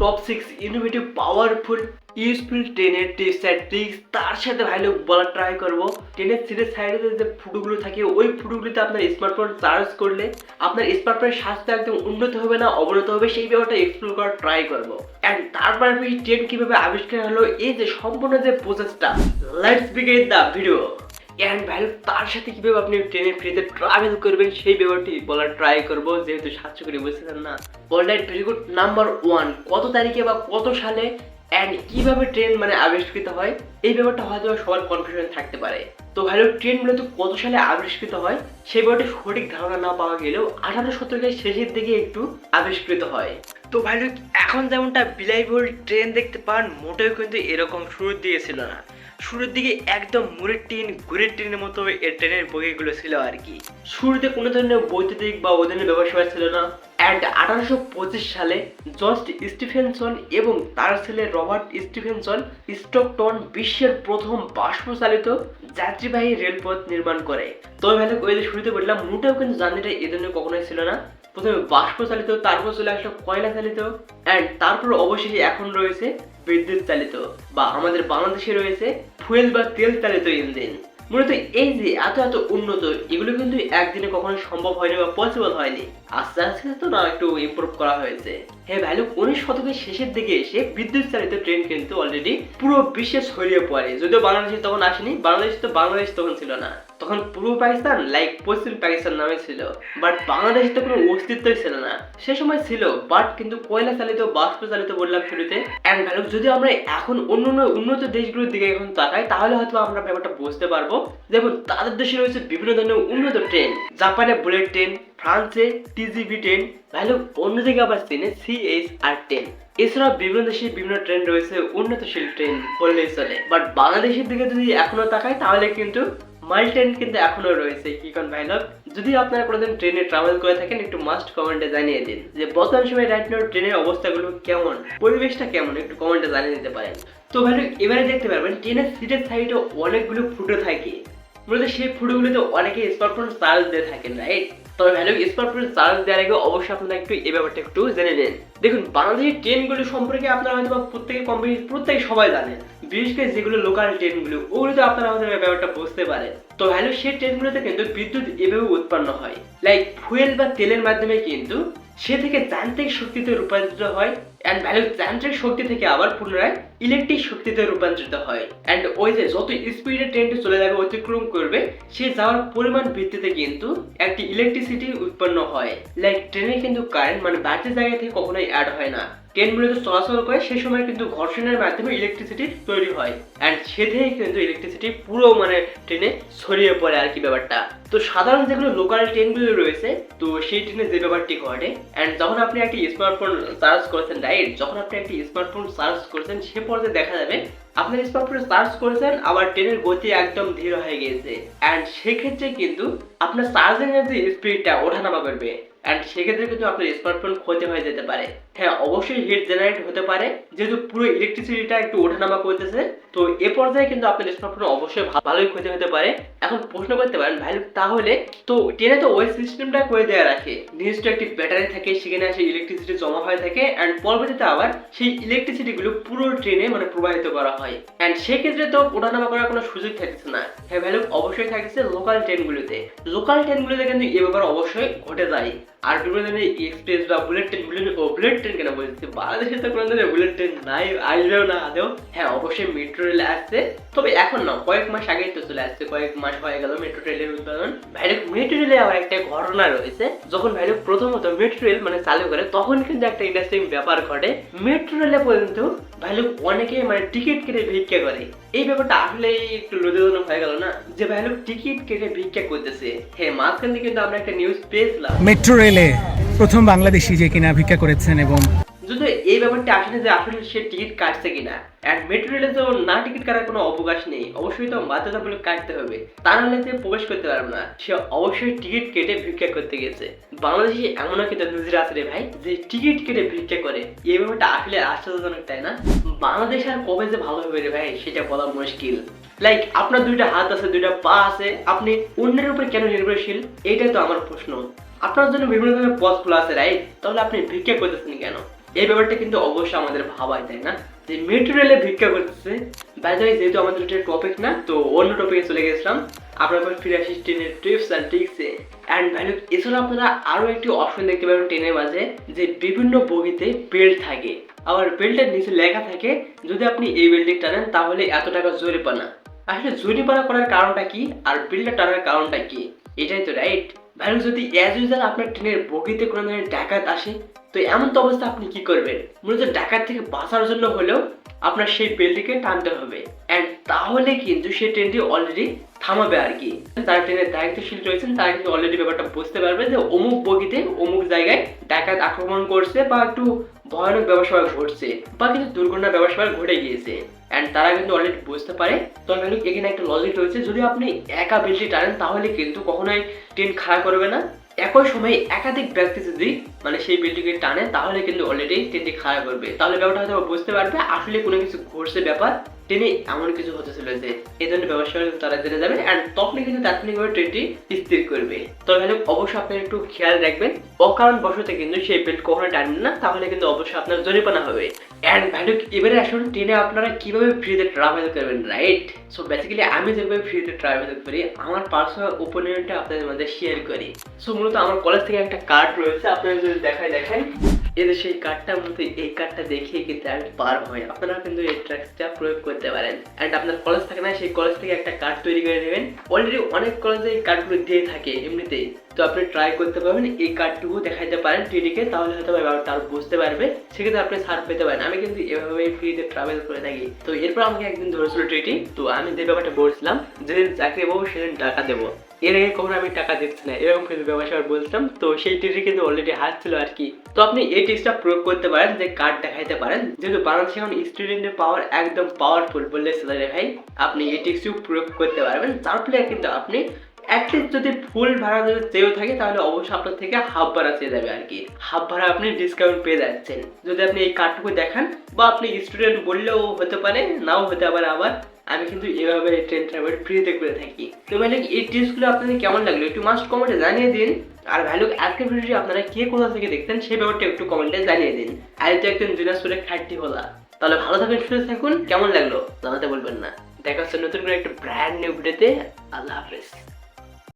Top six innovative powerful useful ট্রেনের tips and tricks তার সাথে ভালো বলার ট্রাই করব। ট্রেনের সিটের সাইডে যে ফুটোগুলো থাকে, ওই ফুটোগুলিতে আপনার স্মার্টফোন চার্জ করলে আপনার স্মার্টফোনের স্বাস্থ্য একদম উন্নত হবে না, অবনত হবে, সেই ব্যাপারটা এক্সপ্লোর করার ট্রাই করব। অ্যান্ড তারপর আমি ট্রেন কীভাবে আবিষ্কার হলো, এই যে সম্পূর্ণ যে প্রসেসটা let's begin the video and value তার সাথে কীভাবে আপনি ট্রেনে ফ্রিতে ট্রাভেল করবেন, সেই ব্যাপারটি বলার ট্রাই করব। যেহেতু সাহায্য করে বুঝতেছেন না alright very good number one কত তারিখে বা কত সালে অ্যান্ড কীভাবে ট্রেন মানে আবিষ্কৃত হয়, এই ব্যাপারটা হয়তো সবার কনফিউশন থাকতে পারে। তো ভ্যালু ট্রেন মূলত কত সালে আবিষ্কৃত হয়, সেই ব্যাপারটি সঠিক ধারণা না পাওয়া গেলেও আঠারো শতকের শেষের দিকে একটু আবিষ্কৃত হয়। তো ভ্যালু এখন যেমনটা বিলাইবল ট্রেন দেখতে পান, মোটেও কিন্তু এরকম শুরুর দিয়েছিল না। শুরুর দিকে একদম মুড়ের টিন গুড়ের টিনের মতো এর ট্রেনের বগিগুলো ছিল আর কি। শুরুতে কোনো ধরনের বৈদ্যুতিক বা ওই ধরনের ব্যবসা ছিল না। অ্যান্ড আঠারোশো পঁচিশ সালে জর্জ স্টিফেনসন এবং তার ছেলে রবার্ট স্টিফেনসন স্টকটন বিশ্বের প্রথম বাষ্পচালিত যাত্রীবাহী রেলপথ নির্মাণ করে। তবে ভালো ওই শুরুতে বললাম, মোটেও কিন্তু জার্নিটা এ ধরনের কখনোই ছিল না। প্রথমে বাষ্প চালিত, তারপর চলে আসলো কয়লা চালিত অ্যান্ড তারপর অবশেষে এখন রয়েছে বিদ্যুৎ চালিত, বা আমাদের বাংলাদেশে রয়েছে ফুয়েল বা তেল চালিত ইঞ্জিন। মূলত এই যে এত এত উন্নত, এগুলো কিন্তু একদিনে কখনো সম্ভব হয়নি বা পসিবল হয়নি। আস্তে আস্তে তো না, একটু ইমপ্রুভ করা হয়েছে। হ্যাঁ ভ্যালু, উনিশ শতকের শেষের দিকে এসে বিদ্যুৎ চালিত ট্রেন কিন্তু অলরেডি পুরো বিশ্বে ছড়িয়ে পড়ে। যদিও বাংলাদেশে তখন আসেনি, বাংলাদেশ তো বাংলাদেশ তখন ছিল না। তখন পূর্ব পাকিস্তান লাইক পশ্চিম পাকিস্তান নামে ছিল। বাট বাংলাদেশে তো কোনো অস্তিত্বই ছিল না। সে সময় ছিল বাট কিন্তু কয়লা চালিত, বাষ্প চালিত বললাম শুরুতে। অ্যান্ড ভ্যালু যদি আমরা এখন অন্য উন্নত দেশগুলোর দিকে এখন তাকাই, তাহলে হয়তো আমরা ব্যাপারটা বুঝতে পারব। যেমন তাদের দেশে রয়েছে বিভিন্ন ধরনের উন্নত ট্রেন জাপানে বুলেট ট্রেন ফ্রান্সে টিজিভি ট্রেন ভ্যালু অন্যদিকে আবার চীনে সিএইচ আর ট্রেন এছাড়াও বিভিন্ন দেশে বিভিন্ন ট্রেন রয়েছে, উন্নতশীল ট্রেন বললেই চলে। বাট বাংলাদেশের দিকে যদি এখনও তাকাই, তাহলে কিন্তু মাইল ট্রেন কিন্তু এখনও রয়েছে, কি কোন ভাইলক যদি আপনারা কোনোদিন ট্রেনে ট্রাভেল করে থাকেন, একটু মাস্ট কমেন্টে জানিয়ে দিন যে বর্তমান সময় রাইট নাও ট্রেনের অবস্থাগুলো কেমন, পরিবেশটা কেমন, একটু কমেন্টে জানিয়ে দিতে পারেন। তো ভালো এবারে দেখতে পারবেন, ট্রেনের সিটের সাইডে অনেকগুলো ফুটো থাকে। মূলত সেই ফুটোগুলোতে অনেকে স্মার্টফোন চার্জ দিয়ে থাকেন রাইট তবে ভ্যালু স্মার্টফোন চার্জ দেওয়ার আগে অবশ্যই আপনারা একটু এই ব্যাপারটা একটু জেনে নেন। দেখুন, বাংলাদেশের ট্রেনগুলো সম্পর্কে আপনারা হয়তো প্রত্যেকে কম বেশি, প্রত্যেকে সবাই জানেন বিশেষ করে যেগুলো লোকাল ট্রেনগুলো ওগুলোতে আপনারা আমাদের ব্যাপারটা বুঝতে পারেন। তো ভ্যালু সেই ট্রেনগুলোতে কিন্তু বিদ্যুৎ এভাবে উৎপন্ন হয়। লাইক ফুয়েল বা তেলের মাধ্যমে কিন্তু সে থেকে যান্ত্রিক শক্তিতে রূপান্তরিত হয়। অ্যান্ড ভ্যালু যান্ত্রিক শক্তি থেকে আবার পুনরায় ইলেকট্রিক শক্তিতে রূপান্তরিত হয়। অ্যান্ড ওই যে যত স্পিডে ট্রেনটি চলে যাবে, অতিক্রম করবে, সে যাওয়ার পরিমাণ ভিত্তিতে কিন্তু একটি ইলেকট্রিসিটি উৎপন্ন হয়। লাইক ট্রেনে কিন্তু কারেন্ট মানে বাড়তি জায়গা থেকে কখনোই অ্যাড হয় না। ট্রেন মূলত চলাচল করে সেই সময় কিন্তু ঘর্ষণের মাধ্যমে ইলেকট্রিসিটি তৈরি হয়। অ্যান্ড সে থেকে কিন্তু ইলেকট্রিসিটি পুরো মানে ট্রেনে ছড়িয়ে পড়ে আর কি ব্যাপারটা। তো সাধারণ যেগুলো লোকাল ট্রেনগুলো রয়েছে, তো সেই ট্রেনে যে ব্যাপারটি ঘটে অ্যান্ড যখন আপনি একটি স্মার্টফোন চার্জ করেছেন রাইট যখন আপনি একটি স্মার্টফোন সার্চ করছেন, সে পর্যায়ে দেখা যাবে আপনার স্মার্টফোনে সার্চ করেছেন, আবার ট্রেনের গতি একদম ধীর হয়ে গিয়েছে। অ্যান্ড সেক্ষেত্রে কিন্তু আপনার চার্জিং এর যে স্পিডটা ওঠানামা করবে। অ্যান্ড সেক্ষেত্রে কিন্তু আপনার স্মার্টফোন ক্ষতি হয়ে যেতে পারে। হ্যাঁ অবশ্যই হিট জেনারেট হতে পারে। যেহেতু পুরো ইলেকট্রিসিটিটা একটু ওঠানামা করতেছে, তো এ পর্যায়ে কিন্তু আপনার স্মার্টফোন অবশ্যই ভালোই ক্ষতি হতে পারে। এখন প্রশ্ন করতে পারেন, ভাই, তাহলে তো ট্রেনে তো ওই সিস্টেমটা করে দেওয়া রাখে। নির্দিষ্ট একটি ব্যাটারি থাকে, সেখানে সেই ইলেকট্রিসিটি জমা হয়ে থাকে অ্যান্ড পরবর্তীতে আবার সেই ইলেকট্রিসিটি গুলো পুরো ট্রেনে মানে প্রবাহিত করা হয়। অ্যান্ড সেক্ষেত্রে তো ওঠানামা করার কোনো সুযোগ থাকছে না। হ্যাঁ ভ্যালু অবশ্যই থাকছে লোকাল ট্রেনগুলোতে লোকাল ট্রেনগুলোতে কিন্তু এ ব্যাপার অবশ্যই ঘটে যায়। আর বিভিন্ন এক্সপ্রেস বা বুলেট ট্রেন বুলেট ও বুলেট ট্রেন কেন বলছি? বাংলাদেশে তো কোনো ধরনের বুলেট ট্রেন নাই, আসবেও না আদেও হ্যাঁ অবশ্যই মেট্রো রেল আসছে। তবে এখন না, কয়েক মাস আগেই তো চলে আসছে, কয়েক মাস হয়ে গেল মেট্রো রেলের উৎপাদন ভাইরক মেট্রো রেলে আবার একটা ঘটনা রয়েছে। যখন ভাইরক প্রথমত মেট্রো রেল মানে চালু করে, তখন কিন্তু একটা ইন্টারেস্টিং ব্যাপার ঘটে। মেট্রো রেলে পর্যন্ত ভাইলুক অনেকে মানে টিকিট কেটে ভিক্ষা করে। এই ব্যাপারটা আসলে একটু লজ্জাজনক হয়ে গেল না? যে ভাইলুক টিকিট কেটে ভিক্ষা করতেছে। হে, মাঝখান থেকে কিন্তু আমরা একটা নিউজ পেয়েছিলাম। মেট্রো রেলে প্রথম বাংলাদেশি যে কিনা ভিক্ষা করেছেন এবং যদি এই ব্যাপারটা আসলে যে আসলে সে টিকিট কাটছে কিনা। অ্যান্ড মেট্রো তো না টিকিট কাটার কোনো অবকাশ নেই। অবশ্যই তো বাধ্যতামূলক কাটতে হবে। তা নাহলে সে প্রবেশ করতে পারবে না। সে অবশ্যই টিকিট কেটে ভিক্ষা করতে গেছে। বাংলাদেশে এমনও কিন্তু নজির আছে রে ভাই, যে টিকিট কেটে ভিক্ষা করে। এই ব্যাপারটা আসলে আশ্চর্যজনক, তাই না? বাংলাদেশ আর কবে যে ভালো হবে রে ভাই, সেটা বলা মুশকিল। লাইক আপনার দুইটা হাত আছে, দুইটা পা আছে। আপনি অন্যের উপরে কেন নির্ভরশীল? এইটাই তো আমার প্রশ্ন। আপনার জন্য বিভিন্ন ধরনের পথ খোলা আছে রাইট তাহলে আপনি ভিক্ষা করতেছেন কেন? এই ব্যাপারটা কিন্তু অবশ্যই আমাদের ভাবায়, তাই না? যে মেট্রো রেলে ভিক্ষা করতেছে। বাইরে যেহেতু আমাদের এটা টপিক না, তো অন্য টপিকে চলে গেছিলাম। আপনার পর ফিরে আসি ট্রেনের ট্রিপস অ্যান্ড ট্রিক্সে অ্যান্ড ভ্যালু এছাড়া আপনারা আরও একটি অপশন দেখতে পাবেন ট্রেনের মাঝে, যে বিভিন্ন বগিতে বেল্ট থাকে। আবার বেল্টের নিচে লেখা থাকে, যদি আপনি এই বেল্টটি টানেন, তাহলে এত টাকা জরিপানা আসলে জরিমানা করার কারণটা কি? আর বিলটা টানার কারণটা কি? এটাই তো রাইট ভ্যালু যদি অ্যাজ ইউজার আপনার ট্রেনের বগিতে কোনো ধরনের ডাকাত আসে, তো এমন তো অবস্থা আপনি কি করবেন? মূলত ডাকাত থেকে বাঁচার জন্য হলেও আপনার সেই বেলটিকে টানতে হবে। অ্যান্ড তাহলে কিন্তু সে ট্রেনটি অলরেডি থামাবে আর কি। যারা ট্রেনের দায়িত্বশীল রয়েছেন, তারা কিন্তু অলরেডি ব্যাপারটা বুঝতে পারবে যে অমুক বগিতে অমুক জায়গায় ডাকাত আক্রমণ করছে বা একটু ভয়ানক ব্যবসা ঘটছে, বা কিছু দুর্ঘটনা ব্যবসা ঘটে গিয়েছে। অ্যান্ড তারা কিন্তু অলরেডি বুঝতে পারে। তবে কিন্তু এখানে একটা লজিক রয়েছে, যদি আপনি একা বেশি টানেন, তাহলে কিন্তু কখনোই ট্রেন খাড়া করবে না। একই সময়ে একাধিক ব্যক্তি যদি মানে সেই বিল্ডিংয়ে টানে, তাহলে কিন্তু অলরেডি ট্রেনটি খারাপ করবে। তাহলে ব্যাপারটা হয়তো বুঝতে পারবে, আসলে কোনো কিছু ঘটছে ব্যাপার। ট্রেনে এমন কিছু হতে চলেছে এই ধরনের ব্যবসা তারা জেনে যাবে অ্যান্ড তখনই কিন্তু তাৎক্ষণিকভাবে ট্রেনটি স্থির করবে। তবে হলে অবশ্যই আপনি একটু খেয়াল রাখবেন অকারণ বশতে কিন্তু সেই বেল্ট কখনো টানবেন না, তাহলে কিন্তু অবশ্যই আপনার জরিমানা হবে। অ্যান্ড ভ্যালু এবারে আসুন ট্রেনে আপনারা কীভাবে ফ্রিতে ট্রাভেল করবেন রাইট সো বেসিক্যালি আমি যেভাবে ফ্রিতে ট্রাভেল করি, আমার পার্সোনাল ওপিনিয়নটা আপনাদের মধ্যে শেয়ার করি। সো মূলত আমার কলেজ থেকে একটা কার্ড রয়েছে আপনারা যদি দেখায় দেখায়। এদের সেই কার্ডটা মধ্যে এই কার্ডটা দেখিয়ে কিন্তু অ্যাড পার হয় আপনারা কিন্তু এই ট্র্যাকটা প্রয়োগ করতে পারেন। অ্যান্ড আপনার কলেজ থাকে না, সেই কলেজ থেকে একটা কার্ড তৈরি করে নেবেন। অলরেডি অনেক কলেজে এই কার্ডগুলো দিয়ে থাকে এমনিতেই। তো আপনি ট্রাই করতে পারবেন এই কার্ডটুকু দেখাইতে পারেন টিডিকে তাহলে হয়তো ব্যাপারটা আরও বুঝতে পারবে, সেক্ষেত্রে আপনি ছাড় পেতে পারেন। আমি কিন্তু এভাবেই ফ্রিতে ট্রাভেল করে থাকি। তো এরপর আমাকে একদিন ধরেছিল টিটি তো আমি যে ব্যাপারটা বলছিলাম, যেদিন চাকরি পাবো সেদিন টাকা দেবো। এর আগে কখনো আমি টাকা দিচ্ছি না, এরকম কিন্তু ব্যবসা বলছিলাম, তো সেই টিটি কিন্তু অলরেডি হাসছিল আর কি। তো আপনি এই টিপসটা প্রয়োগ করতে পারেন, যে কার্ড দেখাইতে পারেন। যেহেতু বাংলাদেশে এখন স্টুডেন্টের পাওয়ার একদম পাওয়ারফুল বললে চলে ভাই। আপনি এই টিপসটিও প্রয়োগ করতে পারবেন। যার ফলে কিন্তু আপনি অ্যাটলিস্ট যদি ফুল ভাড়া যদি চেয়েও থাকে, তাহলে অবশ্যই আপনার থেকে হাফ ভাড়া চেয়ে যাবে আর কি। হাফ ভাড়া আপনি ডিসকাউন্ট পেয়ে যাচ্ছেন। যদি আপনি এই কার্ডটুকু দেখান, বা আপনি স্টুডেন্ট বললেও হতে পারে, নাও হতে পারে আবার, আমি কিন্তু এভাবে ট্রেন ট্রাভেল ফ্রিতে করে থাকি। তো মানে এই টিপসগুলো আপনাদের কেমন লাগল একটু মাস্ট কমেন্টে জানিয়ে দিন। আর ভ্যালু আজকের ভিডিওটি আপনারা কে কোথা থেকে দেখতেন সেই ব্যাপারটা একটু কমেন্টে জানিয়ে দিন। আর তো একজন দিনাজপুরে খাটটি হলা, তাহলে ভালো থাকুন, সুস্থ থাকুন, কেমন লাগল জানাতে বলবেন না। দেখা হচ্ছে নতুন করে একটা ব্র্যান্ড নিউ ভিডিওতে আল্লাহ হাফেজ।